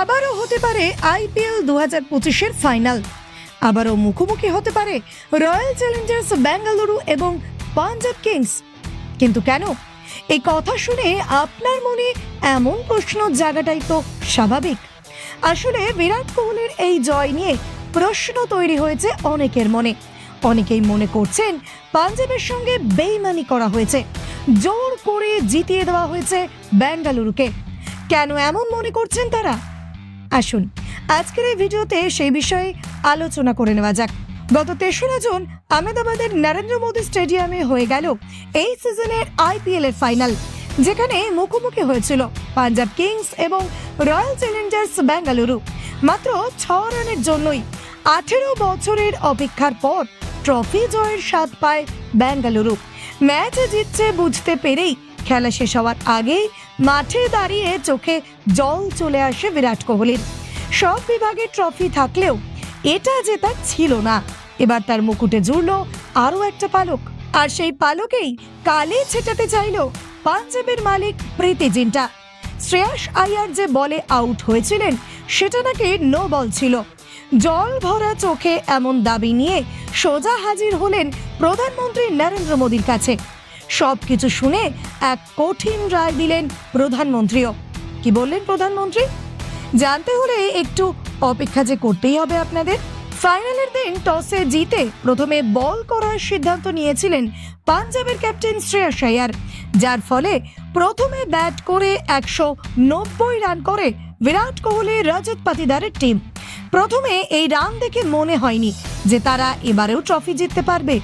আবারও হতে পারে আইপিএল দু হাজার পঁচিশের ফাইনাল। আবারও মুখোমুখি হতে পারে রয়্যাল চ্যালেঞ্জার্স বেঙ্গালুরু এবং পাঞ্জাব কিংস। কিন্তু কেন? এই কথা শুনে আপনার মনে এমন প্রশ্ন জায়গাটাই তো স্বাভাবিক। আসলে বিরাট কোহলির এই জয় নিয়ে প্রশ্ন তৈরি হয়েছে অনেকের মনে। অনেকেই মনে করছেন পাঞ্জাবের সঙ্গে বেইমানি করা হয়েছে। জোর করে জিতিয়ে দেওয়া হয়েছে বেঙ্গালুরুকে কেন এমন মনে করছেন তারা? আসুন। আজকের এই ভিডিওতে সেই বিষয়ে আলোচনা করে নেওয়া যাক। গত তেসরা জুন আহমেদাবাদের নরেন্দ্র মোদী স্টেডিয়ামে হয়ে গেল এই সিজনের আইপিএল এর ফাইনাল, যেখানে মুখোমুখি হয়েছিল পাঞ্জাব কিংস এবং রয়্যাল চ্যালেঞ্জার্স বেঙ্গালুরু। মাত্র ছ রানের জন্যই আঠেরো বছরের অপেক্ষার পর ট্রফি জয়ের স্বাদ পায় বেঙ্গালুরু। ম্যাচ জিতছে বুঝতে পেরেই খেলা শেষ হওয়ার আগেই মাঠে দাঁড়িয়ে চোখে জল চলে আসে বিরাট কোহলির। সব বিভাগে ট্রফি থাকলেও এটা যে তার ছিল না। এবার তার মুকুটে জুড়ল আরও একটা পালক। আর সেই পালকেই কালে ছেটাতে চাইল পাঞ্জাবের মালিক প্রীতি জিন্টা। শ্রেয়াস আয়ার যে বলে আউট হয়েছিলেন, সেটা নাকি নো বল ছিল। জল ভরা চোখে এমন দাবি নিয়ে সোজা হাজির হলেন প্রধানমন্ত্রী নরেন্দ্র মোদীর কাছে। সবকিছু শুনে এক কঠিন রায় দিলেন প্রধানমন্ত্রীও। কি বললেন প্রধানমন্ত্রী? জানতে হলে একটু অপেক্ষা যে করতেই হবে আপনাদের। ফাইনালের দিন টসে জিতে প্রথমে বল করার সিদ্ধান্ত নিয়েছিলেন পাঞ্জাবের ক্যাপ্টেন শ্রেয়াস আয়ার যার ফলে প্রথমে ব্যাট করে একশো নব্বই রান করে বিরাট কোহলি, রজত পাতিদারের টিম। প্রথমে এই রান দেখে মনে হয়নি যে তারা এবারেও ট্রফি জিততে পারবে।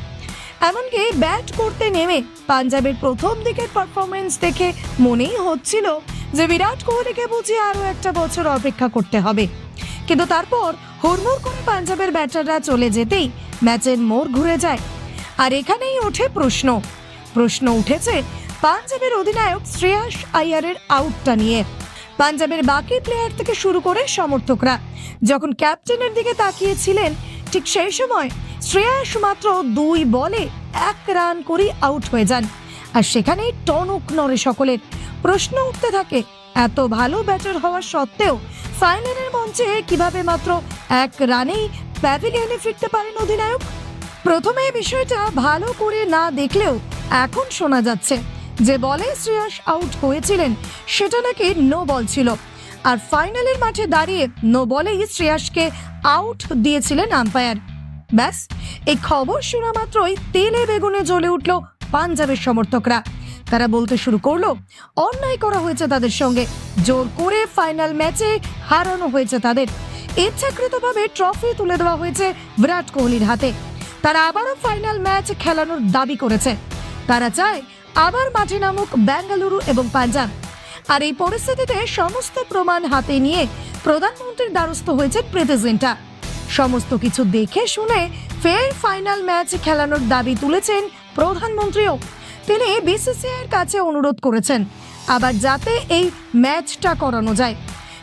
এমনকি ব্যাট করতে নেমে পাঞ্জাবের প্রথম দিকের পারফরমেন্স দেখে মনেই হচ্ছিল যে বিরাট কোহলিকে বুঝি আরও একটা বছর অপেক্ষা করতে হবে। কিন্তু তারপর হুড়মুড় করে পাঞ্জাবের ব্যাটাররা চলে যেতেই ম্যাচের মোড় ঘুরে যায়। আর এখানেই ওঠে প্রশ্ন। প্রশ্ন উঠেছে পাঞ্জাবের অধিনায়ক শ্রেয়াস আইয়ারের আউটটা নিয়ে। পাঞ্জাবের বাকি প্লেয়ার থেকে শুরু করে সমর্থকরা। যখন ক্যাপ্টেনের দিকে তাকিয়েছিলেন, ঠিক সেই সময় শ্রেয়াস মাত্র দুই বলে এক রান করে আউট হয়ে যান। আর সেখানেই টনক নড়ে সকলের। প্রশ্ন উঠতে থাকে, এত ভালো ব্যাটার হওয়া সত্ত্বেও ফাইনালের মঞ্চে কীভাবে মাত্র এক রানেই প্যাভিলিয়নে ফিরতে পারেন অধিনায়ক? প্রথমে বিষয়টা ভালো করে না দেখলেও এখন শোনা যাচ্ছে, যে বলে শ্রেয়াস আউট হয়েছিলেন, সেটা নাকি নো বল ছিল। আর ফাইনালের মাঠে দাঁড়িয়ে নো বলেই শ্রেয়াসকে আউট দিয়েছিলেন আম্পায়ার। ব্যাস, এই খবর শোনা মাত্রই তেলে বেগুনে জ্বলে উঠল পাঞ্জাবের সমর্থকরা। তারা বলতে শুরু করল, অন্যায় করা হয়েছে তাদের সঙ্গে, জোর করে ফাইনাল ম্যাচে হারানো হয়েছে তাদের। ইচ্ছাকৃতভাবে ট্রফি তুলে দেওয়া হয়েছে বিরাট কোহলির হাতে। তারা আবারও ফাইনাল ম্যাচ খেলানোর দাবি করেছে। তারা চায় আবার মাঠে নামুক বেঙ্গালুরু এবং পাঞ্জাব। আর এই পরিস্থিতিতে সমস্ত প্রমাণ হাতে নিয়ে প্রধানমন্ত্রীর দ্বারস্থ হয়েছে প্রেসিডেন্টটা। সমস্ত কিছু দেখে শুনে ফের ফাইনাল ম্যাচ খেলানোর দাবি তুলেছেন প্রধানমন্ত্রীও। তিনি বিসিসিআইয়ের কাছে অনুরোধ করেছেন, আবার যাতে এই ম্যাচটা করানো যায়।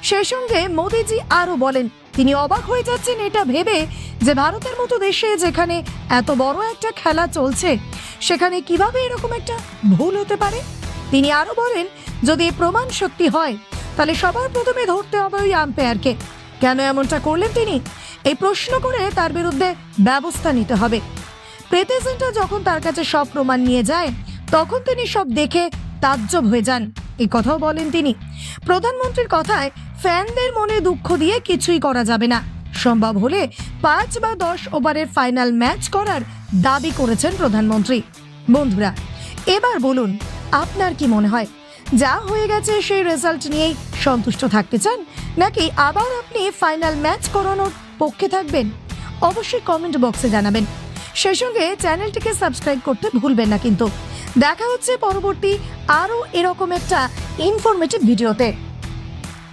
সেই সঙ্গে মোদিজি আরও বলেন, তিনি অবাক হয়ে যাচ্ছেন এটা ভেবে যে ভারতের মতো দেশে যেখানে এত বড় একটা খেলা চলছে, সেখানে কীভাবে এরকম একটা ভুল হতে পারে? তিনি আরও বলেন, যদি প্রমাণ সত্যি হয়, তাহলে সবার প্রথমে ধরতে হবে ওই আম্পায়ারকে কেন এমনটা করলেন তিনি? এই প্রশ্ন করে তার বিরুদ্ধে ব্যবস্থা নিতে হবে। প্রেতেজেন্টরা যখন তার কাছে সব প্রমাণ নিয়ে যায়, তখন তিনি সব দেখে তাজ্জব হয়ে যান। এই কথাও বলেন তিনি। প্রধানমন্ত্রীর কথায় ফ্যানদের মনে দুঃখ দিয়ে কিছুই করা যাবে না। সম্ভব হলে পাঁচ বা দশ ওভারের ফাইনাল ম্যাচ করার দাবি করেছেন প্রধানমন্ত্রী। বন্ধুরা, এবার বলুন, আপনার কি মনে হয় যা হয়ে গেছে সেই রেজাল্ট নিয়েই সন্তুষ্ট থাকতে চান? নাকি আবার আপনি ফাইনাল ম্যাচ করানোর পক্ষে থাকবেন? অবশ্যই কমেন্ট বক্সে জানাবেন। সেই সঙ্গে চ্যানেলটিকে সাবস্ক্রাইব করতে ভুলবেন না কিন্তু। দেখা হচ্ছে পরবর্তী আরও এরকম একটা ইনফরমেটিভ ভিডিওতে।